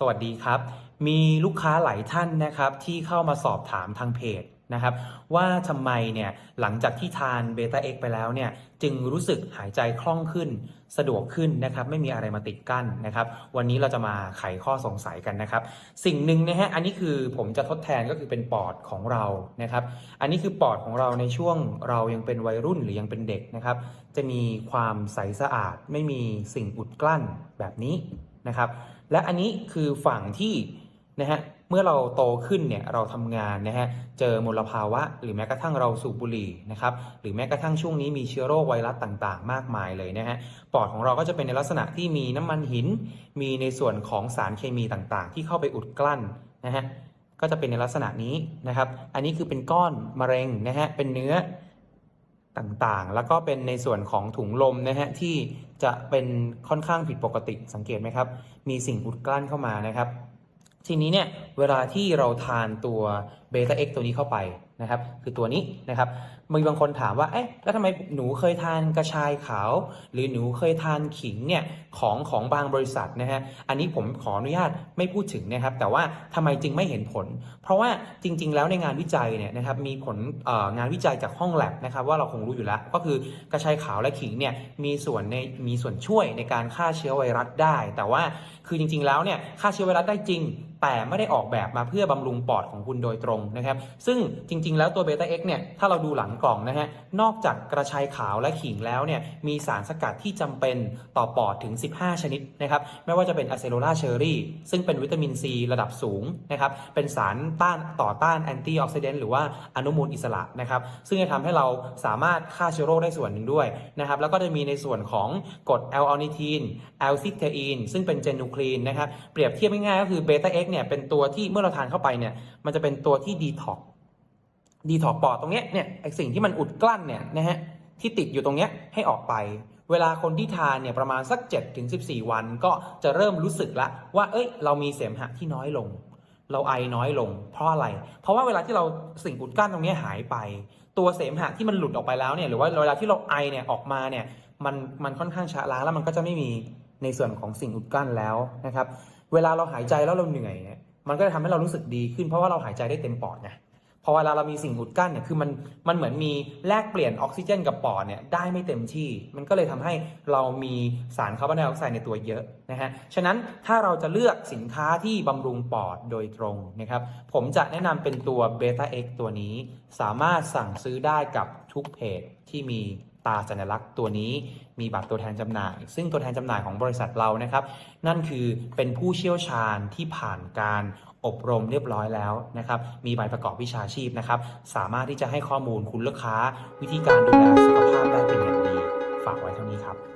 สวัสดีครับ มีลูกค้าหลายท่านนะครับที่เข้ามาสอบถามทางเพจนะครับ ว่าทำไมเนี่ยหลังจากที่ทานเบต้าเอ็กไปแล้วเนี่ยจึงรู้สึกหายใจคล่องขึ้นสะดวกขึ้นนะครับ ไม่มีอะไรมาติดกั้นนะครับ วันนี้เราจะมาไขข้อสงสัยกันนะครับ สิ่งหนึ่งนะฮะอันนี้คือผมจะทดแทนก็คือเป็นปอดของเรานะครับ อันนี้คือปอดของเราในช่วงเรายังเป็นวัยรุ่นหรือยังเป็นเด็กนะครับ จะมีความใสสะอาดไม่มีสิ่งอุดกลั้นแบบนี้ นะครับ และอันนี้คือฝั่งที่นะฮะเมื่อเราโตขึ้นเนี่ยเราทำงานนะฮะเจอมลภาวะ หรือแม้กระทั่งเราสูบบุหรี่นะครับหรือแม้กระทั่งช่วงนี้มีเชื้อโรคไวรัสต่างๆ มากมายเลยนะฮะปอดของเราก็จะเป็นในลักษณะที่มีน้ำมันหิน มีในส่วนของสารเคมีต่างๆ ที่เข้าไปอุดกลั้นนะฮะก็จะเป็นในลักษณะนี้นะครับ อันนี้คือเป็นก้อนมะเร็งนะฮะเป็นเนื้อต่างๆ แล้วก็เป็นในส่วนของถุงลมนะฮะที่ จะเป็นค่อนข้างผิดปกติสังเกตไหมครับ มีสิ่งอุดกลั้นเข้ามานะครับ ทีนี้เนี่ย เวลาที่เราทานตัวเบต้าเอ็กตัวนี้เข้าไปนะครับ คือตัวนี้นะครับมีบางคนถามว่า เอ๊ะ แล้วทำไมหนูเคยทานกระชายขาว หรือหนูเคยทานขิงเนี่ยของของบางบริษัทนะฮะ อันนี้ผมขออนุญาตไม่พูดถึงนะครับ แต่ว่าทำไมจึงไม่เห็นผล เพราะว่าจริง ๆ แล้วในงานวิจัยเนี่ยนะครับมีผลงานวิจัยจากห้องแลบนะครับว่าเราคงรู้อยู่แล้ว ก็คือกระชายขาวและขิงเนี่ยมีส่วนในมีส่วนช่วยในการฆ่าเชื้อไวรัสได้ แต่ว่าคือจริง ๆ แล้วเนี่ยฆ่าเชื้อไวรัสได้จริงแต่ไม่ได้ออกแบบมาเพื่อบำรุงปอดของคุณโดยตรงนะครับ ซึ่งจริง ๆ แล้วตัวเบต้าเอ็กเนี่ย ถ้าเราดูหลังกล่องนะฮะ นอกจากกระชายขาวและขิงแล้วเนี่ย มีสารสกัดที่จำเป็นต่อปอดถึง 15 ชนิดนะครับ ไม่ว่าจะเป็นอะเซโลลาเชอรี่ ซึ่งเป็นวิตามินซีระดับสูงนะครับ เป็นสารต้านต่อต้านแอนตี้ออกซิเดนต์หรือว่าอนุมูลอิสระนะครับ ซึ่งจะทำให้เราสามารถฆ่าเชื้อโรคได้ส่วนหนึ่งด้วยนะครับ แล้วก็จะมีในส่วนของกรดแอลออนิทีนแอลซิเทอีนซึ่งเป็นเจนูคลีนนะครับ เปรียบเทียบง่ายๆก็คือเบต้าเอ็กเนี่ยเป็นตัวที่เมื่อเราทานเข้าไปเนี่ยมันจะเป็นตัวที่ดีท็อกดีท็อกปอดตรงเนี้ยเนี่ยไอสิ่งที่มันอุดกลั้นเนี่ยนะฮะที่ติดอยู่ตรงเนี้ยให้ออกไป เวลาคนที่ทานเนี่ยประมาณสัก7ถึง14 วันก็จะเริ่มรู้สึกละว่า เอ้ย เรามีเสมหะที่น้อยลง เราไอน้อยลง เพราะอะไร เพราะว่าเวลาที่เราสิ่งอุดกั้นตรงนี้หายไป ตัวเสมหะที่มันหลุดออกไปแล้วเนี่ยหรือว่าเวลาที่เราไอเนี่ยออกมาเนี่ยมันมันค่อนข้างช้าล้าแล้วมันก็จะไม่มีในส่วนของสิ่งอุดกั้นแล้วนะครับ เวลาเราหายใจแล้วเราเหนื่อยเนี่ยมันก็จะทำให้เรารู้สึกดีขึ้นเพราะว่าเราหายใจได้เต็มปอดไงพอเวลาเรามีสิ่งอุดกั้นเนี่ยคือมันมันเหมือนมีแลกเปลี่ยนออกซิเจนกับปอดเนี่ยได้ไม่เต็มที่ มันก็เลยทำให้เรามีสารคาร์บอนไดออกไซด์ในตัวเยอะนะฮะฉะนั้นถ้าเราจะเลือกสินค้าที่บำรุงปอดโดยตรงนะครับผมจะแนะนำเป็นตัวเบต้าเอ็กตัวนี้ สามารถสั่งซื้อได้กับทุกเพจที่มี ตาสัญลักษณ์ตัวนี้มีบัตรตัวแทนจำหน่าย ซึ่งตัวแทนจำหน่ายของบริษัทเรานะครับ นั่นคือเป็นผู้เชี่ยวชาญที่ผ่านการอบรมเรียบร้อยแล้วนะครับ มีใบประกอบวิชาชีพนะครับ สามารถที่จะให้ข้อมูลคุณลูกค้า วิธีการดูแลสุขภาพได้เป็นอย่างดี ฝากไว้เท่านี้ครับ